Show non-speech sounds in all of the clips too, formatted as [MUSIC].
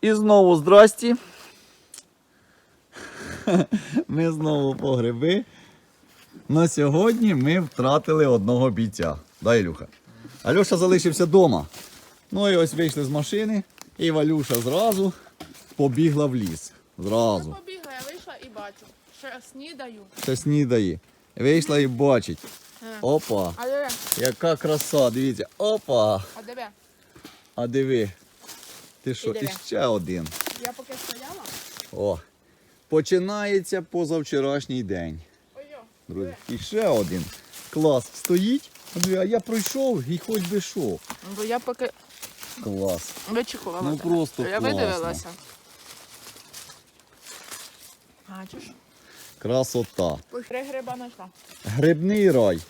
І знову здрасті. [LAUGHS] Ми знову по гриби. На сьогодні ми втратили одного бійця. Да, Ілюха? Альоша залишився вдома. Ну і ось вийшли з машини, і Валюша зразу побігла в ліс. Зразу. Побігла, я вийшла і бачу. Ще снідаю. Ще снідає. Вийшла і бачить. Е. Опа, А диви, яка краса, дивіться. Опа. а диви. А диви. Ти що, іще один. Я поки стояла. О. Починається позавчорашній день. Ой-о. Друзі. І ще один. Клас. Стоїть. А я пройшов і хоч би що. Бо Ну, я поки Клас. вичікувала. Ну, тебе. просто Я класно. видивилася. Бачиш? Красота. Три гриба знайшла. Грибний рай.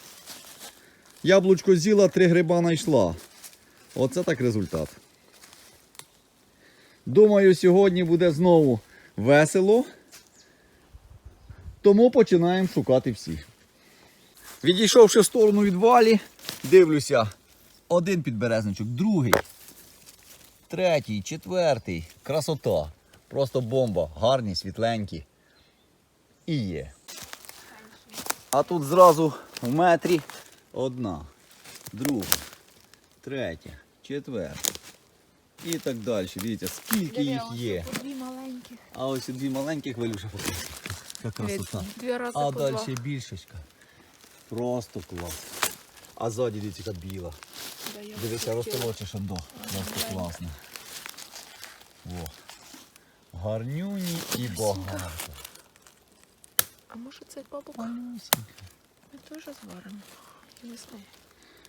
Яблучко з'їла, три гриба знайшла. Оце так результат. Думаю, сьогодні буде знову весело. Тому починаємо шукати всіх. Відійшовши в сторону від валі, дивлюся. Один підберезничок, другий, третій, четвертий. Красота. Просто бомба. Гарні, світленькі. І є. А тут зразу в метрі одна, друга, третя, четверта. І так далі. Дивіться, скільки їх є. Дві маленькі. А ось дві маленьких вилюша красота. Дві рази А по далі більшечка. Просто клас. А ззаді дивіться, яка біла. Да, я Дивися, хотіла. розтолочиш до. Просто класно. О. Гарнюні і багато. А може цей бабок ми теж зваримо?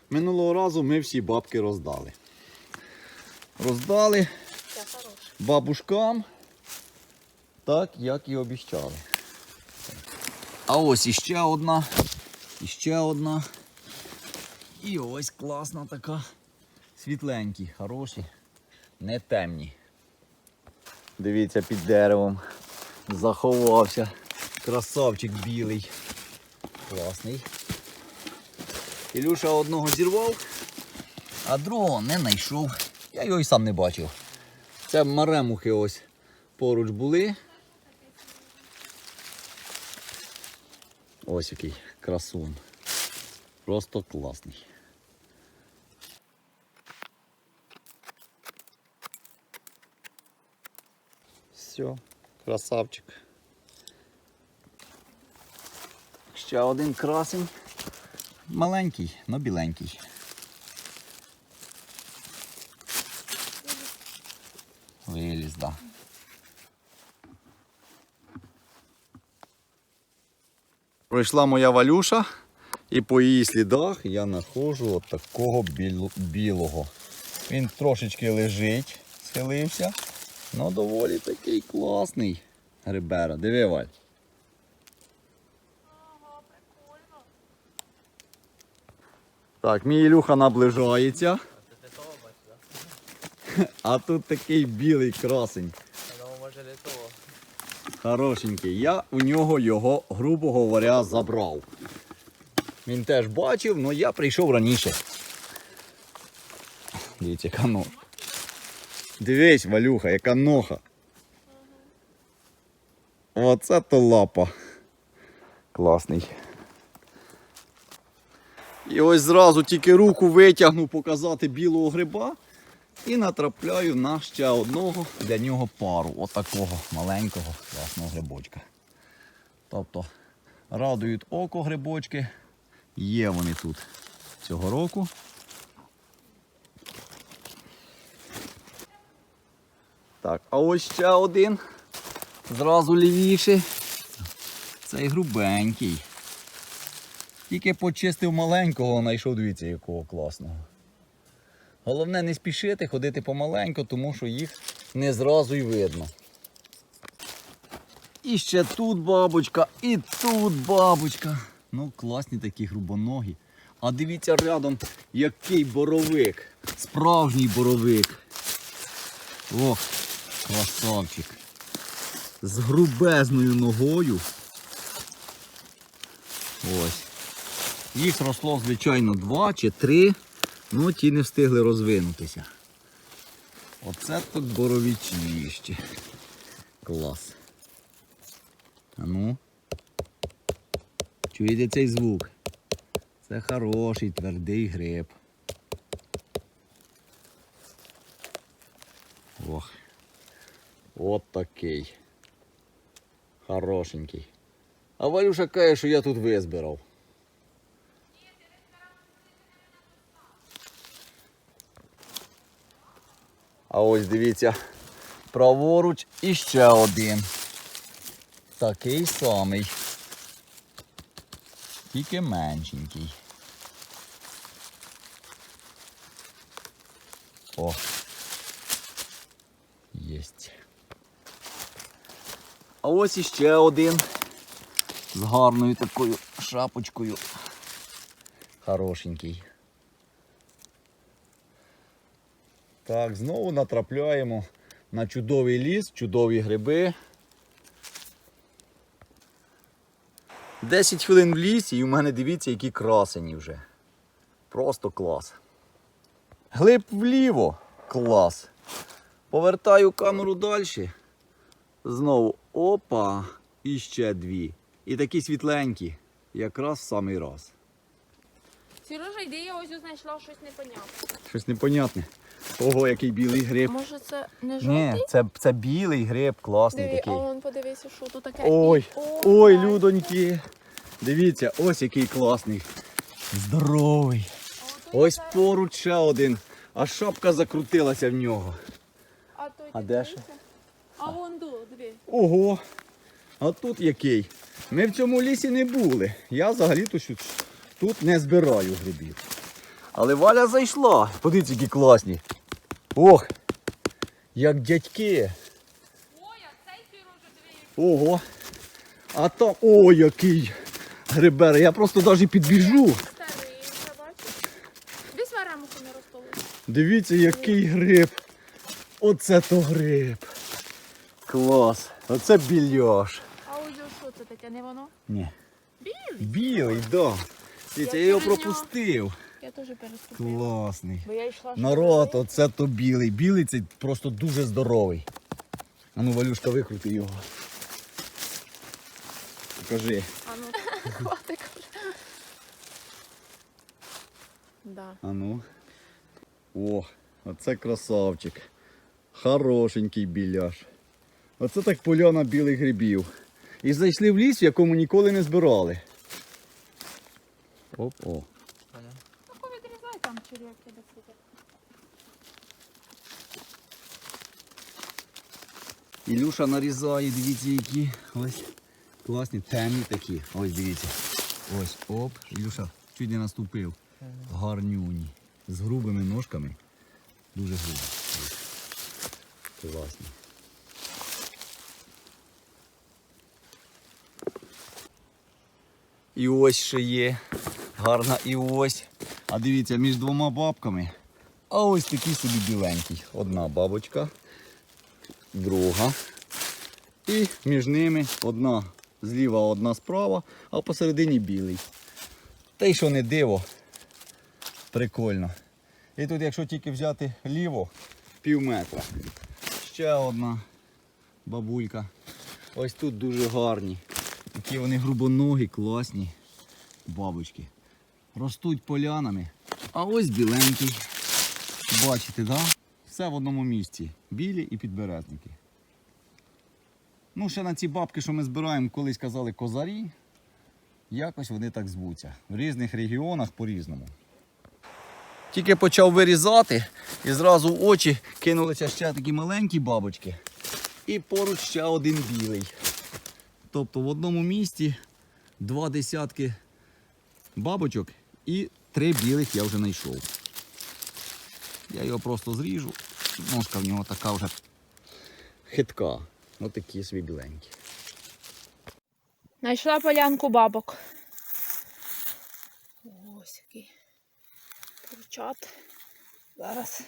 Минулого разу ми всі бабки роздали. Роздали бабушкам, так як і обіцяли. А ось іще одна, іще одна. І ось класна така. Світленькі, хороші, не темні. Дивіться, під деревом заховався. Красавчик білий. Класний. Ілюша одного зірвав, а другого не знайшов. Я його і сам не бачив. Це маремухи ось поруч були. Ось який красун. Просто класний. Все, красавчик. Ще один красень. Маленький, но біленький. Виліз, да. Пройшла моя валюша, і по її слідах я знаходжу от такого білого. Він трошечки лежить, схилився, але доволі такий класний грибера. Диви, Валь. Так, мій Ілюха наближається. [LAUGHS] А тут такий білий красень. Хорошенький. Я у нього його, грубо говоря, забрав. Він теж бачив, але я прийшов раніше. Дивіться, яка нога. Дивись, Валюха, яка нога. Оце то лапа. Класний. І ось зразу тільки руку витягну показати білого гриба. І натрапляю на ще одного для нього пару. Отакого маленького класного грибочка. Тобто радують око грибочки. Є вони тут цього року. Так, а ось ще один. Зразу лівіше. Цей грубенький. Тільки почистив маленького, знайшов, дивіться, якого класного. Головне не спішити, ходити помаленьку, тому що їх не зразу й видно. І ще тут бабочка, і тут бабочка. Ну, класні такі грубоногі. А дивіться рядом, який боровик. Справжній боровик. Ох, красавчик. З грубезною ногою. Ось. Їх росло, звичайно, два чи три. Ну, ті не встигли розвинутися. Оце тут боровичище. Клас. А ну. Чуєте цей звук? Це хороший твердий гриб. Ох. От такий. Хорошенький. А Валюша каже, що я тут визбирав. А ось дивіться, праворуч іще один. Такий самий. Тільки меншенький. О. Єсть. А ось іще один. З гарною такою шапочкою. Хорошенький. Так, знову натрапляємо на чудовий ліс, чудові гриби. 10 хвилин в лісі і у мене дивіться, які красені вже. Просто клас. Глиб вліво. Клас. Повертаю камеру далі. Знову опа. І ще дві. І такі світленькі. Якраз в самий раз. Сережа, йди, я ось знайшла щось непонятне. Щось непонятне. Ого, який білий гриб. Може це не Ні, жовтий? це, це білий гриб, класний Диви, а такий. вон подивися, що тут таке. Ой, ой, глянь. людоньки. Дивіться, ось який класний. Здоровий. Ось поруч ще один. А шапка закрутилася в нього. А, той А де дивися? А вон ду, диви. Ого. А тут який? Ми в цьому лісі не були. Я взагалі тут, тут не збираю грибів. Але Валя зайшла. Подивіться, які класні. Ох! Як дядьки. Ой, а цей Сережа, диви. Ого. А там. О, який грибер. Я просто навіть підбіжу. Вже. Дивіться, який гриб. Оце то гриб. Клас. Оце більош. А ось що це таке, не воно? Ні. Білий? Білий, да. Дивіться, я його пропустив. Я теж переступила. Класний. Бо я йшла. Народ, туди. оце то білий. Білий це просто дуже здоровий. А ну, Валюшка, викрути його. Покажи. А ну, хватить. Да. А ну. О, оце красавчик. Хорошенький біляш. Оце так поляна білих грибів. І зайшли в ліс, в якому ніколи не збирали. Оп, о. Ну, повідрізай там черв'як тебе супер. Ілюша нарізає, дивіться, які ось класні, темні такі. Ось дивіться. Ось, оп. Ілюша чуть не наступив. Гарнюні. З грубими ножками. Дуже грубі. Ось. Класні. І ось ще є. Гарна і ось. А дивіться, між двома бабками. А ось такий собі біленький. Одна бабочка друга. І між ними одна зліва, одна справа, а посередині білий. Та й що не диво, прикольно. І тут, якщо тільки взяти ліво, пів метра. Ще одна бабулька. Ось тут дуже гарні. Такі вони грубоногі, класні бабочки. Ростуть полянами. А ось біленький. Бачите, так? Да? Все в одному місці. Білі і підберезники. Ну, ще на ці бабки, що ми збираємо, колись казали козарі. Якось вони так звуться. В різних регіонах по-різному. Тільки почав вирізати і зразу в очі кинулися ще такі маленькі бабочки. І поруч ще один білий. Тобто в одному місці два десятки бабочок і три білих я вже знайшов. Я його просто зріжу. Ножка в нього така вже хитка. Ось такі собі біленькі. Знайшла полянку бабок. Ось який курчат. Зараз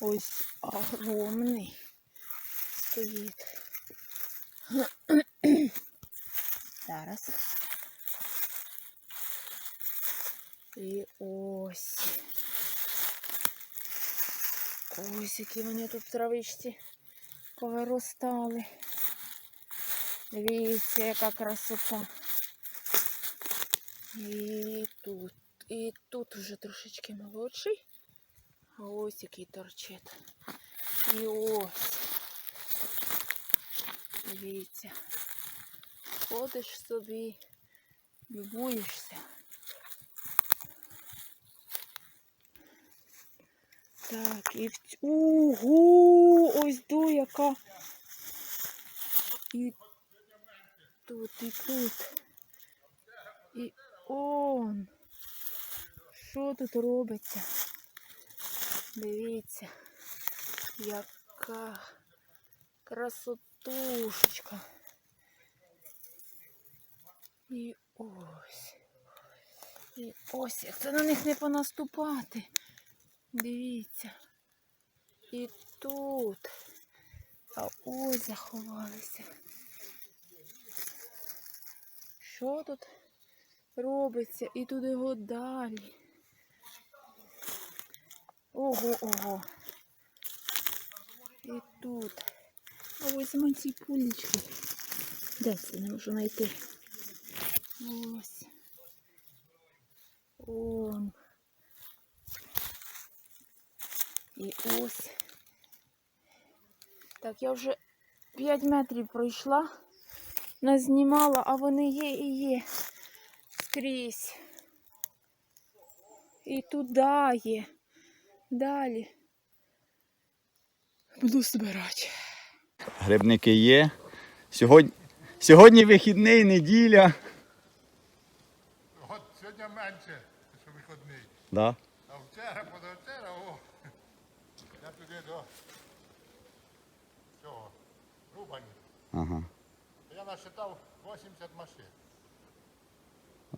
ось огромний стоїть. Зараз. І ось. Ось які вони тут в травичці повиростали. Дивіться, яка красота. І тут, і тут вже трошечки молодший. А ось який торчить. І ось. Дивіться. Ходиш собі, любуєшся. Так, і в ць- Ого! Ось до яка. І тут, і тут. І он. Що тут робиться? Дивіться, яка красотушечка. І ось. І ось, як це на них не понаступати. Дивіться. І тут. А ось заховалися. Що тут робиться? І туди його далі. Ого, ого. І тут. А ми ці пулічки. Де це не можу знайти? Ось. Он. І ось. Так, я вже 5 метрів пройшла, назнімала, а вони є і є скрізь. І туди є. Далі. Буду збирати. Грибники є. Сьогодні, сьогодні вихідний, неділя. От сьогодні менше, що виходний. Да. А вчора, позавчора, о, я туди до цього, Рубані. Ага. Я насчитав 80 машин.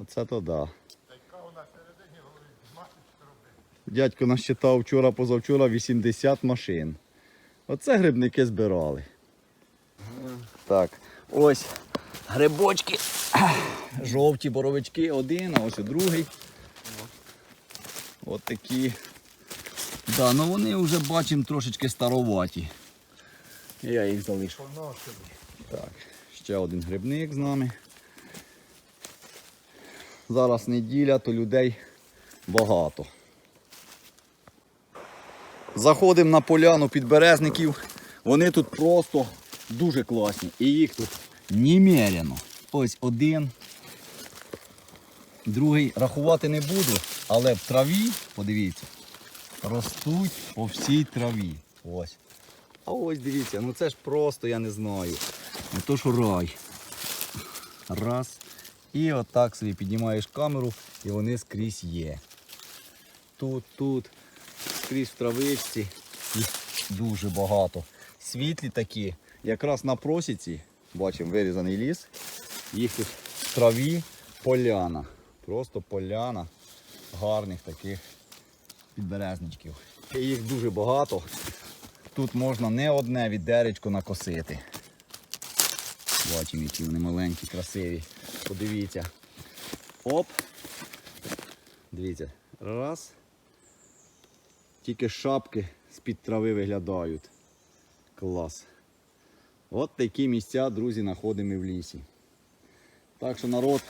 Оце то да. Та яка у нас середині говорить, що. Дядько насчитав вчора, позавчора 80 машин. Оце грибники збирали. Так, ось грибочки. [CLEARS THROAT] Жовті боровички один, а ось і другий. От такі. Да, ну вони вже бачимо трошечки староваті. Я їх залишу. Так, ще один грибник з нами. Зараз неділя, то людей багато. Заходимо на поляну підберезників. Вони тут просто дуже класні. І їх тут немерено. Ось один. Другий рахувати не буду, але в траві, подивіться, ростуть по всій траві. Ось. А ось дивіться, ну це ж просто, я не знаю. Не то що рай. Раз. І отак собі піднімаєш камеру і вони скрізь є. Тут, тут, скрізь в травичці. Їх дуже багато. Світлі такі, якраз на просіці, бачимо вирізаний ліс. Їх тут в траві поляна. Просто поляна гарних таких підберезничків. Їх дуже багато. Тут можна не одне відеречко накосити. Бачимо, які вони маленькі, красиві. Подивіться. Оп. Дивіться. Раз. Тільки шапки з-під трави виглядають. Клас. От такі місця, друзі, знаходимо в лісі. Так що народ,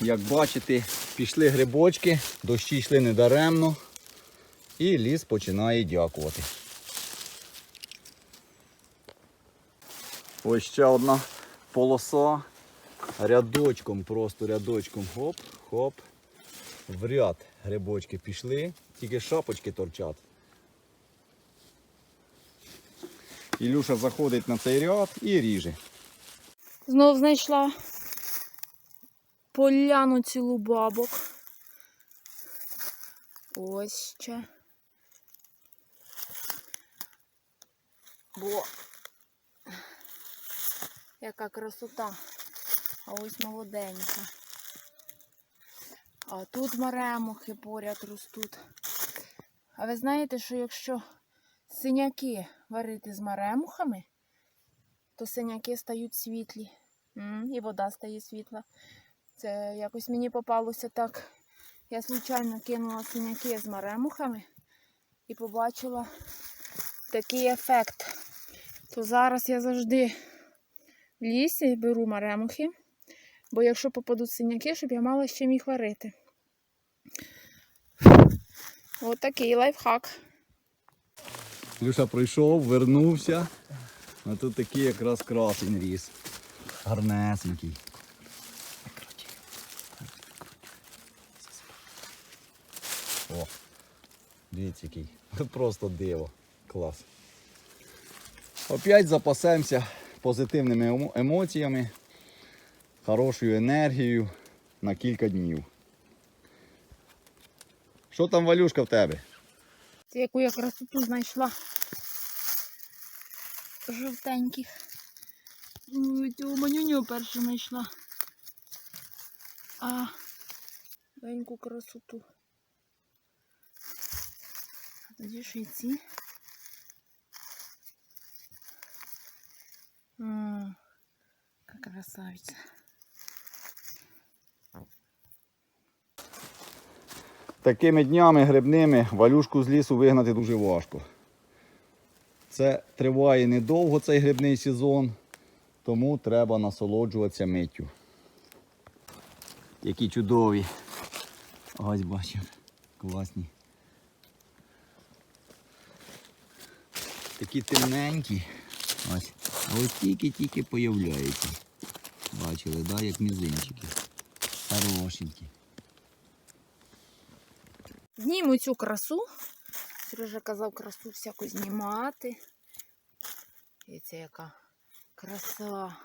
як бачите, пішли грибочки, дощі йшли недаремно. І ліс починає дякувати. Ось ще одна полоса. Рядочком, просто рядочком. Хоп, хоп. В ряд грибочки пішли, тільки шапочки торчать. Ілюша заходить на цей ряд і ріже. Знов знайшла поляну цілу бабок. Ось ще. Бо яка красота. А ось молоденька. А тут маремухи поряд ростуть. А ви знаєте, що якщо синяки варити з маремухами, то синяки стають світлі. І вода стає світла. Це якось мені попалося так. Я случайно кинула синяки з маремухами, і побачила такий ефект. То зараз я завжди лісі беру маремухи, бо якщо попадуть синяки, щоб я мала чим їх варити. От такий лайфхак. Люша пройшов, вернувся. А тут такий якраз красень ріс. Гарнесенький. О, дивіться який. [LAUGHS] Просто диво. Клас. Опять запасемося позитивними емоціями, хорошою енергією на кілька днів. Що там, Валюшка, в тебе? Це яку я красоту знайшла. Жовтеньких. Ой, Цього манюню першу знайшла. А маленьку красоту. Тоді ще й ці. М, Яка красавиця. Такими днями грибними валюшку з лісу вигнати дуже важко. Це триває недовго цей грибний сезон, тому треба насолоджуватися миттю. Які чудові. Ось бачив. Класні. Такі темненькі. Ось. А ось тільки-тільки появляються. Бачили, да, як мізинчики. Хорошенькі. Зніму цю красу. Сережа казав красу всяку знімати. Дивіться, яка краса.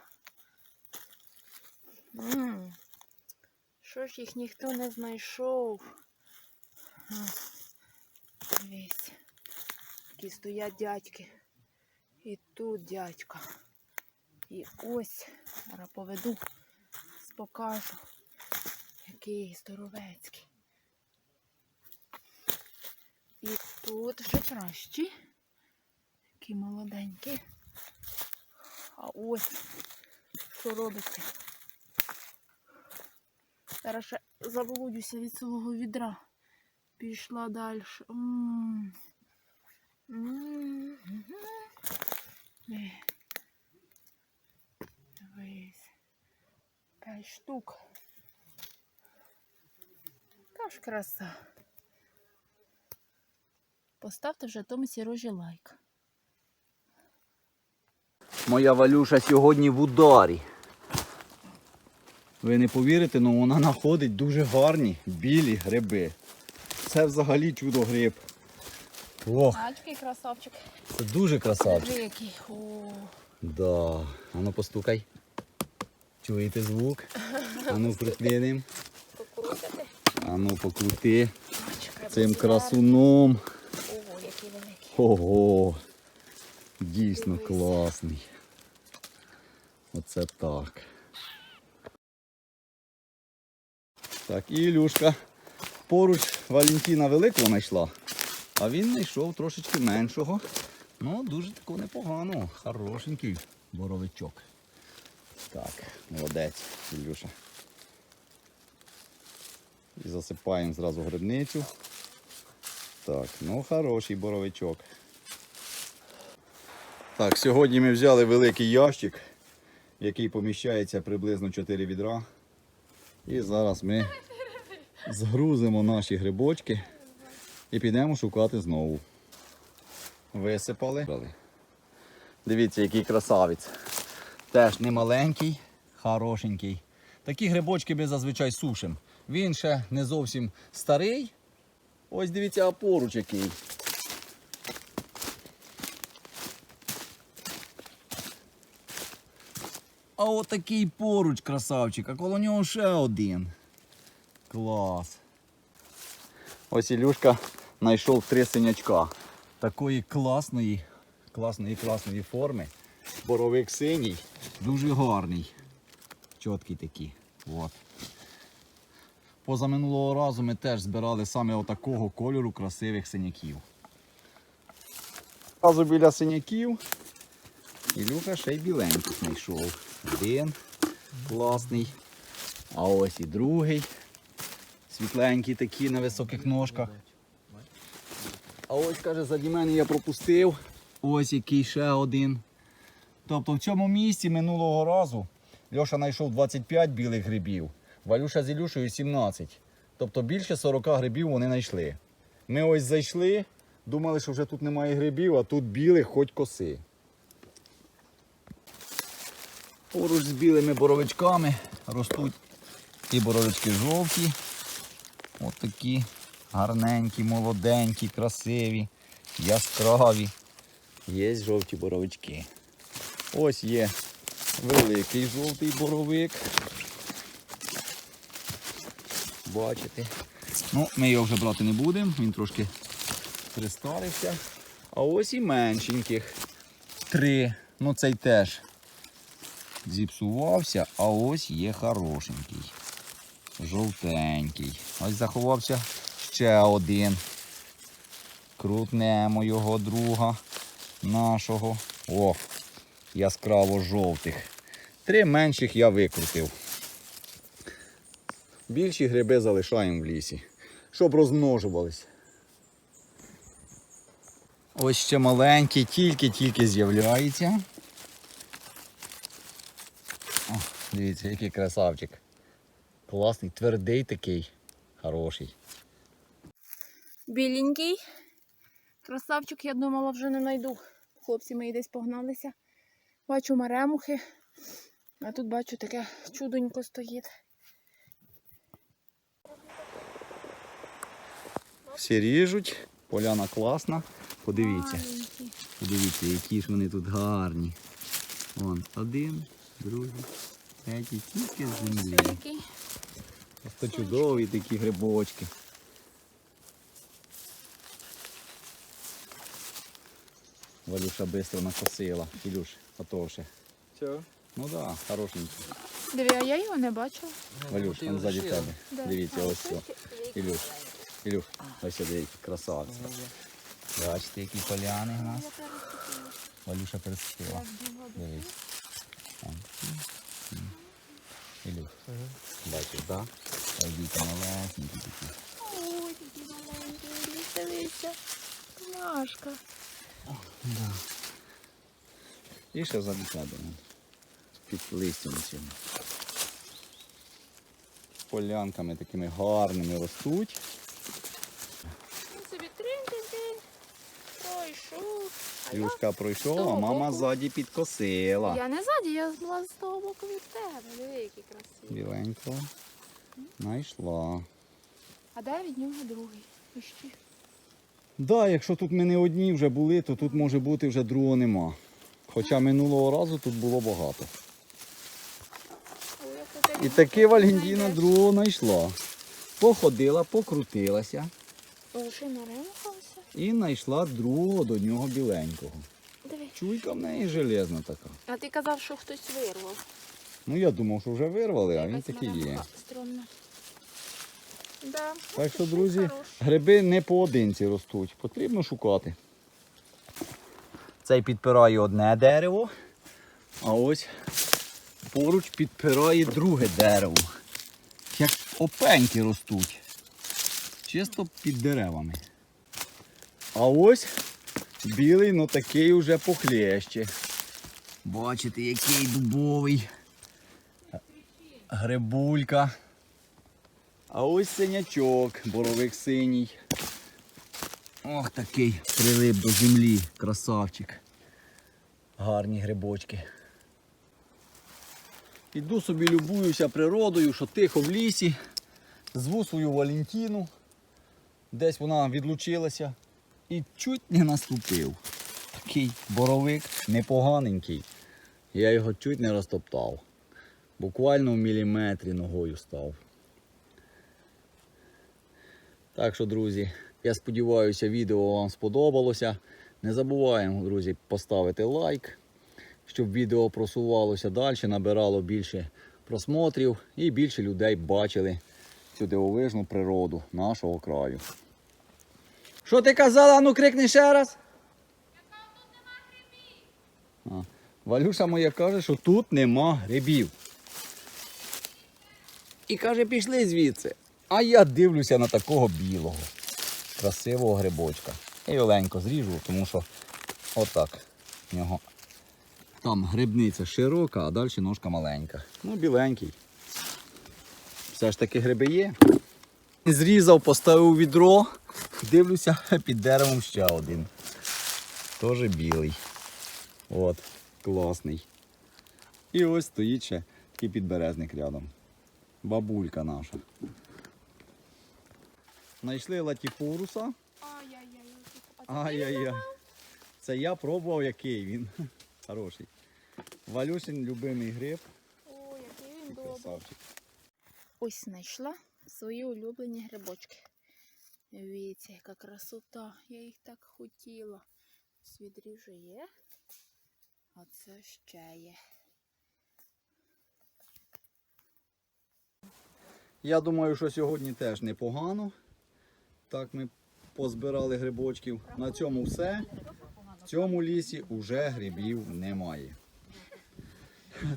Що ж їх ніхто не знайшов? Дивись. Такі стоять дядьки. І тут дядька. І ось. Зараз поведу. Покажу. Який здоровецький. І тут вже кращі. Такі молоденькі. А ось що робиться. Зараз ще заблудюся від свого відра. Пішла далі. М. М. Е. Дивись. П'ять штук. Та ж краса. Поставте вже тому сірожі лайк. Моя Валюша сьогодні в ударі. Ви не повірите, але вона знаходить дуже гарні білі гриби. Це взагалі чудо гриб. О, Ачки, красавчик. це дуже красавчик. Диви який. О, Да. Ану постукай. Чуєте звук? Ану приклеїмо. покрутити. Ану покрути Чекай, цим бо красуном. Ого, який великий. Ого. Дійсно класний. Оце так. Так, і Ілюшка поруч Валентина великого знайшла, а він знайшов трошечки меншого. Ну, дуже такого непоганого. Хорошенький боровичок. Так, молодець, Ілюша. І засипаємо зразу грибницю. Так, ну хороший боровичок. Так, сьогодні ми взяли великий ящик, в який поміщається приблизно 4 відра. І зараз ми [LAUGHS] згрузимо наші грибочки і підемо шукати знову. Висипали. Дивіться, який красавець. Теж не маленький, хорошенький. Такі грибочки ми зазвичай сушимо. Він ще не зовсім старий. Ось дивіться, а поруч який. А отакий поруч красавчик, а коло нього ще один. Клас. Ось Ілюшка знайшов три синячка. Такої класної, класної, класної форми. Боровик синій, дуже гарний. Чіткий такий. От. Позаминулого разу ми теж збирали саме отакого кольору красивих синяків. Разу біля синяків Ілюха ще й біленький знайшов. Один класний. А ось і другий. Світленький такий на високих ножках. А ось каже, заді мене я пропустив. Ось який ще один. Тобто в цьому місці минулого разу Льоша знайшов 25 білих грибів, Валюша з Ілюшею 17. Тобто більше 40 грибів вони знайшли. Ми ось зайшли, думали, що вже тут немає грибів, а тут білих хоч коси. Поруч з білими боровичками ростуть і боровички жовті. От такі гарненькі, молоденькі, красиві, яскраві. Є жовті боровички. Ось є великий жовтий боровик. Бачите. Ну, ми його вже брати не будемо, він трошки пристарився. А ось і меншеньких. Три. Ну цей теж зіпсувався, а ось є хорошенький. Жовтенький. Ось заховався ще один. Крутнемо його друга нашого. О, яскраво жовтих. Три менших я викрутив. Більші гриби залишаємо в лісі, щоб розмножувались. Ось ще маленький, тільки-тільки з'являється. О, дивіться, який красавчик. Класний, твердий такий, хороший. Біленький. Красавчик, я думала, вже не знайду. Хлопці мої десь погналися. Бачу маремухи, а тут бачу таке чудонько стоїть. Всі ріжуть, поляна класна. Подивіться, Маленький. подивіться, які ж вони тут гарні. Вон один, другий, третій, тільки з землі. Просто чудові такі грибочки. Валюша швидко накосила. Ілюш, готовше. Все. Ну так, да, хорошенький. Диви, а я його не бачила. Валюш, там ззаді тебе. Де? Дивіться, ось все. Ілюш, Ілюш, ось які красавці. Бачите, які поляни у нас. Валюша. Там. М. Ілюш, бачиш, так? Да? Діти малесенькі такі. Ой, такі маленькі, дивися. Машка. Да. І ще тебе. Під листям цим. Полянками такими гарними ростуть. Собі трин-трин-трин. Пройшов. А я, Юшка пройшов, а мама ззаді підкосила. я не ззаді, я була з того боку від тебе. Диви, які красиві. Біленько. Знайшла. А де від нього другий? Іще. Да, якщо тут ми не одні вже були, то тут може бути вже другого нема. Хоча минулого разу тут було багато. І таки Валентина другого знайшла. Походила, покрутилася і знайшла другого до нього біленького. Диви. Чуйка в неї железна така. А ти казав, що хтось вирвав. Ну я думав, що вже вирвали, а він такий є. Стрьомна. Да. Так що, друзі, хороший. гриби не поодинці ростуть, потрібно шукати. Цей підпирає одне дерево, а ось поруч підпирає друге дерево. Як опеньки ростуть. Чисто під деревами. А ось білий, ну такий уже похлеще. Бачите, який дубовий. Грибулька. А ось синячок, боровик синій. Ох, такий прилип до землі, красавчик. Гарні грибочки. Іду собі любуюся природою, що тихо в лісі. Зву свою Валентину. Десь вона відлучилася і чуть не наступив. Такий боровик непоганенький. Я його чуть не розтоптав. Буквально в міліметрі ногою став. Так що, друзі, я сподіваюся, відео вам сподобалося. Не забуваємо, друзі, поставити лайк, щоб відео просувалося далі, набирало більше просмотрів і більше людей бачили цю дивовижну природу нашого краю. Що ти казала? Ну крикни ще раз. А, Валюша моя каже, що тут нема грибів. І каже, пішли звідси. А я дивлюся на такого білого, красивого грибочка. І оленько зріжу, тому що отак в нього. Там грибниця широка, а далі ножка маленька. Ну, біленький. Все ж таки гриби є. Зрізав, поставив відро. Дивлюся, [LAUGHS] під деревом ще один. Теж білий. От, класний. І ось стоїть ще такий підберезник рядом. Бабулька наша. Знайшли латіфоруса. Ай-яй-яй. Ай-яй-яй. Це я пробував, який він. [LAUGHS] Хороший. Валюшин любимий гриб. О, який він добрий. Ось знайшла свої улюблені грибочки. Дивіться, яка красота. Я їх так хотіла. Свідрі вже є. А це ще є. Я думаю, що сьогодні теж непогано. Так ми позбирали грибочків. На цьому все. В цьому лісі вже грибів немає.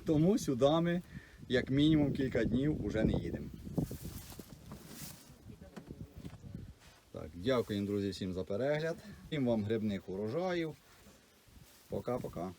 Тому сюди ми, як мінімум, кілька днів вже не їдемо. Так, дякуємо, друзі, всім за перегляд. Всім вам грибних урожаїв. Пока-пока.